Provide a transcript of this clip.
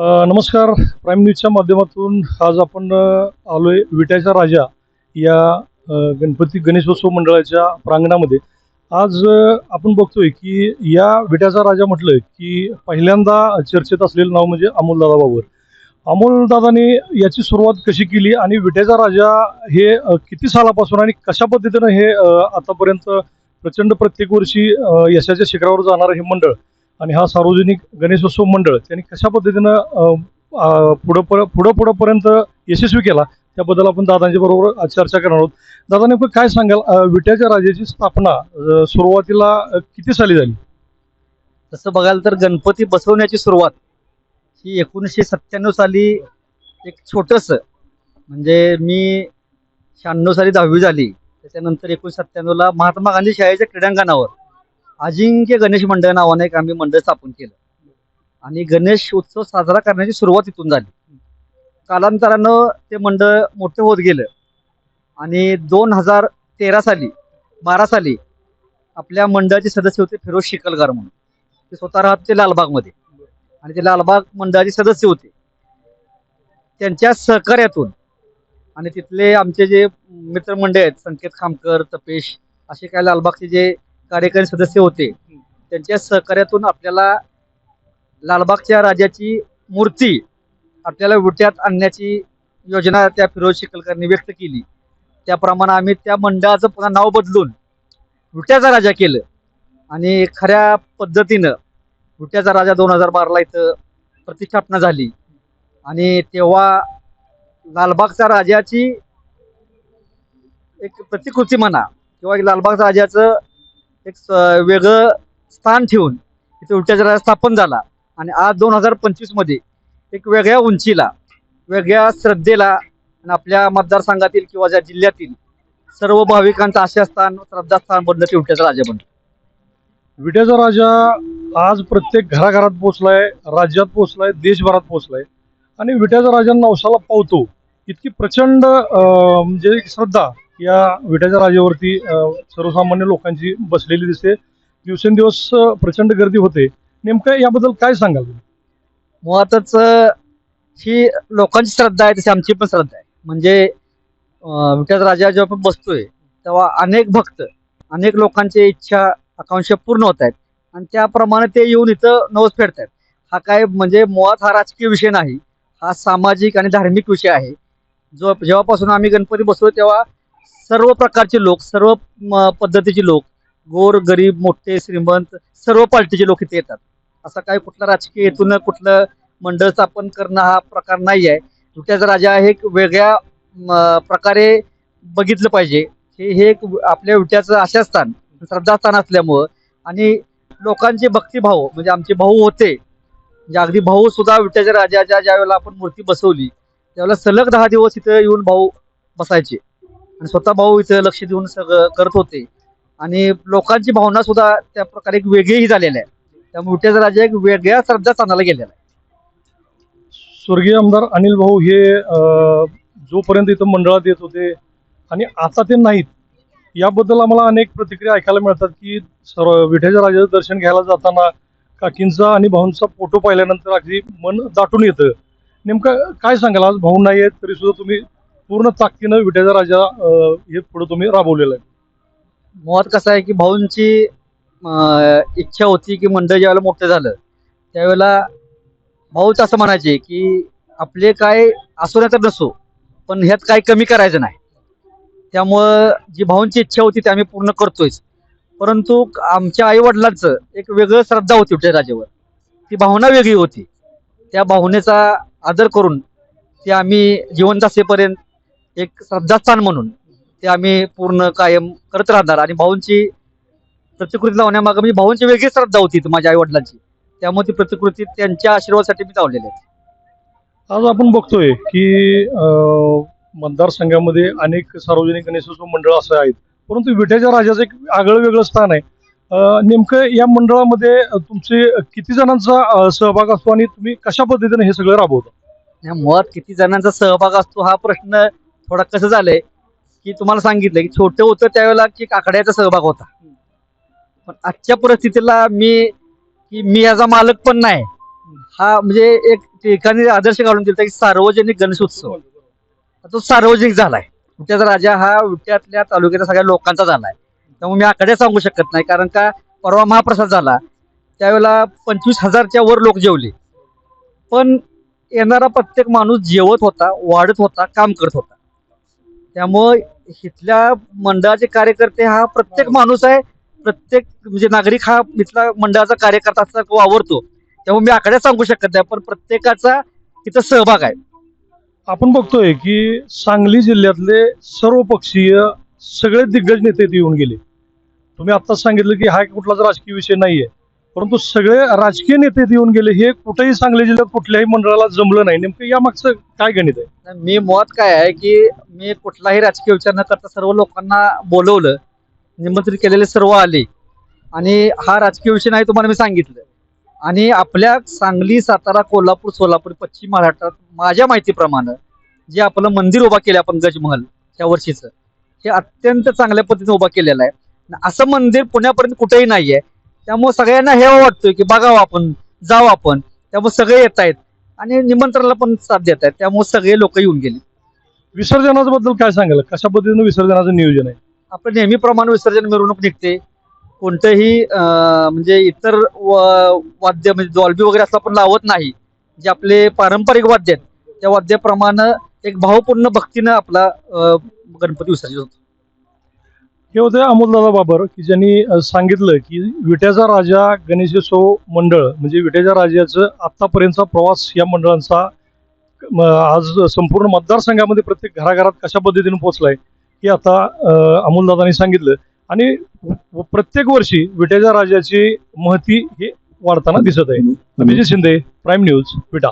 नमस्कार. प्राईम न्यूजच्या माध्यमातून आज आपण आलोय विट्याचा राजा या गणपती गणेशोत्सव मंडळाच्या प्रांगणामध्ये. आज आपण बघतोय की या विट्याचा राजा म्हटलं की पहिल्यांदा चर्चेत असलेलं नाव म्हणजे अमोलदादा बाबर. अमोलदादाने याची सुरुवात कशी केली आणि विट्याचा राजा हे किती सालापासून आणि कशा पद्धतीनं हे आतापर्यंत प्रचंड प्रत्येक वर्षी यशाच्या शिखरावर जाणारं हे मंडळ आणि हा सार्वजनिक गणेशोत्सव मंडळ त्यांनी कशा पद्धतीनं पुढं प- पुढं पुढंपर्यंत यशस्वी केला त्याबद्दल आपण दादांच्या बरोबर चर्चा करणार आहोत. दादा नेमकं काय सांगाल? विट्याच्या राजाची स्थापना सुरुवातीला किती साली झाली? तसं बघायला तर गणपती बसवण्याची सुरुवात ही एकोणीसशे सत्त्याण्णव साली एक छोटंसं म्हणजे मी शहाण्णव साली दहावी झाली. त्याच्यानंतर एकोणीसशे सत्त्याण्णवला महात्मा गांधी शाळेच्या क्रीडांगणावर अजिंक्य गणेश मंडळ नावाने एक आम्ही मंडळ स्थापन केलं. आणि गणेश उत्सव साजरा करण्याची सुरुवात इथून झाली. कालांतरानं ते मंडळ मोठं होत गेलं. आणि दोन हजार तेरा साली बारा साली आपल्या मंडळाचे सदस्य होते फिरोज शिकलगार म्हणून. ते स्वतः राहत ते लालबागमध्ये. आणि ते लालबाग मंडळाचे सदस्य होते. त्यांच्या सहकार्यातून आणि तिथले आमचे जे मित्रमंडळ आहेत संकेत खामकर तपेश असे काही लालबागचे जे कार्यकारी सदस्य होते. त्यांच्या सहकार्यातून आपल्याला लालबागच्या राजाची मूर्ती आपल्याला विट्यात आणण्याची योजना त्या फिरोज शिकलकरनी व्यक्त केली. त्याप्रमाणे आम्ही त्या मंडळाचं पुन्हा नाव बदलून विट्याचा राजा केलं. आणि खऱ्या पद्धतीनं विट्याचा राजा दोन हजार बाराला इथं प्रतिष्ठापना झाली. आणि तेव्हा लालबागचा राजाची एक प्रतिकृती म्हणा किंवा एक लालबागचा राजाचं एक स- वेगळं स्थान ठेवून इथे विट्याचा राजा स्थापन झाला. आणि आज दोन हजार पंचवीसमध्ये एक वेगळ्या उंचीला वेगळ्या श्रद्धेला आणि आपल्या मतदारसंघातील किंवा ज्या जिल्ह्यातील सर्व भाविकांचं आशास्थान श्रद्धास्थान बनलं ते विट्याचा राजा बनलं. विट्याचा राजा आज प्रत्येक घराघरात पोहोचलाय राज्यात पोहोचलाय देशभरात पोहोचलाय. आणि विट्याचा राजा नवसाला पावतो इतकी प्रचंड म्हणजे श्रद्धा या विट्याच्या राजावरती सर्वसामान्य लोकांची बसलेली दिसते. दिवसेंदिवस प्रचंड गर्दी होते. नेमकं याबद्दल काय सांगाल तुम्ही? मुळातच ही लोकांची श्रद्धा आहे तशी आमची पण श्रद्धा आहे. म्हणजे अं, विठ्ठल राजा जेव्हा आपण बसतोय तेव्हा अनेक भक्त अनेक लोकांची इच्छा आकांक्षा पूर्ण होत आहेत. आणि त्याप्रमाणे ते येऊन इथं नवस फेडतायत. हा काय म्हणजे मुळात हा राजकीय विषय नाही. हा सामाजिक आणि धार्मिक विषय आहे. जो जेव्हापासून आम्ही गणपती बसलो तेव्हा सर्व प्रकारचे लोक सर्व म, पद्धतीचे लोक गोर गरीब मोठे श्रीमंत सर्व पार्टीचे लोक इथे येतात. असा काही कुठला राजकीय हेतून कुठलं मंडळ स्थापन करणं हा प्रकार नाही आहे विट्याचा राजा हे एक वेगळ्या म, प्रकारे बघितलं पाहिजे. हे हे एक आपल्या विट्याचं आशास्थान श्रद्धास्थान असल्यामुळं आणि लोकांचे भक्तिभाव म्हणजे आमचे भाऊ होते. म्हणजे अगदी भाऊ सुद्धा विट्याच्या राजाच्या ज्यावेळेला आपण मूर्ती बसवली त्यावेळेला सलग दहा दिवस इथं येऊन भाऊ बसायचे. आणि स्वतः भाऊ इथं लक्ष देऊन सगळं करत होते. आणि लोकांची भावना सुद्धा त्या प्रकारे एक वेगळीही झालेल्या आहे. त्यामुळे विट्याचा राजा एक वेगळ्या श्रद्धा स्थानाला गेलेला आहे स्वर्गीय आमदार अनिल भाऊ हे जोपर्यंत इथं मंडळात येत होते आणि आता ते नाहीत याबद्दल आम्हाला अनेक प्रतिक्रिया ऐकायला मिळतात की सर्व विठ्याच्या राजाचं दर्शन घ्यायला जाताना काकींचा आणि भाऊंचा फोटो पाहिल्यानंतर अगदी मन दाटून येतं. नेमकं काय सांगाल? आज भाऊ नाही आहेत तरी सुद्धा तुम्ही पूर्ण ताकदीनं विठ्याचा राजा हे पुढे तुम्ही राबवलेलं आहे. मुळात कसं आहे की भाऊंची इच्छा होती की मंडळ ज्यावेळेला मोठं झालं त्यावेळेला भाऊच असं म्हणायचे की आपले काय असो नाही तर नसो पण ह्यात काही कमी करायचं नाही. त्यामुळं जी भाऊंची इच्छा होती ती आम्ही पूर्ण करतोयच. परंतु आमच्या आई वडिलांचं एक वेगळं श्रद्धा होती विठ्ठल राजेवर. ती भावना वेगळी होती. त्या भावनेचा आदर करून ते आम्ही जिवंत असेपर्यंत एक श्रद्धास्थान म्हणून ते आम्ही पूर्ण कायम करत राहणार. आणि भाऊंची प्रतिकृती लावण्यामागे म्हणजे भाऊंची वेगळी श्रद्धा होती माझ्या आई वडिलांची त्यामुळे ती प्रतिकृती त्यांच्या आशीर्वादासाठी मी लावलेली आहे. आज आपण बघतोय की मतदारसंघामध्ये अनेक सार्वजनिक गणेशोत्सव मंडळ असं आहेत. परंतु विठ्याच्या राजाचं एक आगळं वेगळं स्थान आहे. नेमकं या मंडळामध्ये तुमचे किती जणांचा सहभाग असतो आणि तुम्ही कशा पद्धतीने हे सगळं राबवता? या मुळात किती जणांचा सहभाग असतो हा प्रश्न थोडा कसं झालंय की तुम्हाला सांगितलं की छोटं होतं त्यावेळेला की काकड्याचा सहभाग होता. पण आजच्या परिस्थितीला मी की मी याचा मालक पण नाही. हा म्हणजे एक ठिकाणी आदर्श काढून दिला की सार्वजनिक गणेश उत्सव. तो सार्वजनिक झालाय. विट्याचा राजा हा विट्यातल्या तालुक्याच्या सगळ्या लोकांचा झालाय. त्यामुळे मी आकडे सांगू शकत नाही कारण का परवा महाप्रसाद झाला. त्यावेळेला पंचवीस हजारच्या वर लोक जेवले. पण येणारा प्रत्येक माणूस जेवत होता वाढत होता काम करत होता. त्यामुळं इथल्या मंडळाचे कार्यकर्ते हा प्रत्येक माणूस आहे. प्रत्येक म्हणजे नागरिक हा इथला मंडळाचा कार्यकर्ता असला वावरतो. त्यामुळे मी आकडे सांगू शकत नाही पण प्रत्येकाचा इथं सहभाग आहे. आपण बघतोय की सांगली जिल्ह्यातले सर्व पक्षीय सगळे दिग्गज नेते येऊन गेले. तुम्ही आत्ताच सांगितलं की हा कुठलाच राजकीय विषय नाहीये. परंतु सगळे राजकीय नेते येऊन गेले हे कुठेही सांगली जिल्ह्यात कुठल्याही मंडळाला जमलं नाही. नेमकं या मागचं काय गणित आहे? मी मत काय आहे की मी कुठलाही राजकीय विचार न करता सर्व लोकांना बोलवलं निमंत्रित केलेले सर्व आले. आणि हा राजकीय विषय नाही तुम्हाला मी सांगितलं. आणि आपल्या सांगली सातारा कोल्हापूर सोलापूर पश्चिम महाराष्ट्रात माझ्या माहितीप्रमाणे जे आपलं मंदिर उभा केलं आपण गजमहल या वर्षीचं हे अत्यंत चांगल्या पद्धतीने उभा केलेलं आहे. असं मंदिर पुण्यापर्यंत कुठेही नाही आहे त्यामुळे सगळ्यांना हे वाटतोय की बघावं आपण जावं आपण. त्यामुळे सगळे येत आहेत आणि निमंत्रणाला पण साथ देत आहेत. त्यामुळे सगळे लोक येऊन गेले. विसर्जनाच्या बद्दल काय सांगाल? कशा पद्धतीनं विसर्जनाचं नियोजन आहे? आपण नेहमीप्रमाणे विसर्जन मिरवणूक निघते. कोणतंही म्हणजे इतर वाद्य म्हणजे डॉल्बी वगैरे असं आपण लावत नाही. जे आपले पारंपरिक वाद्य आहेत त्या वाद्याप्रमाणे एक भावपूर्ण भक्तीनं आपला गणपती विसर्जित होतो. हे होते अमोलदादा बाबर की ज्यांनी सांगितलं की विट्याचा राजा गणेशोत्सव मंडळ म्हणजे विट्याच्या राजाचं आतापर्यंतचा प्रवास या मंडळांचा आज संपूर्ण मतदारसंघामध्ये प्रत्येक घराघरात कशा पद्धतीने पोहोचलाय हे आता अमोलदादांनी सांगितलं. आणि व- प्रत्येक वर्षी विट्याच्या राजाची महती हे वाढताना दिसत आहे. Abhijit Shinde prime news Vita.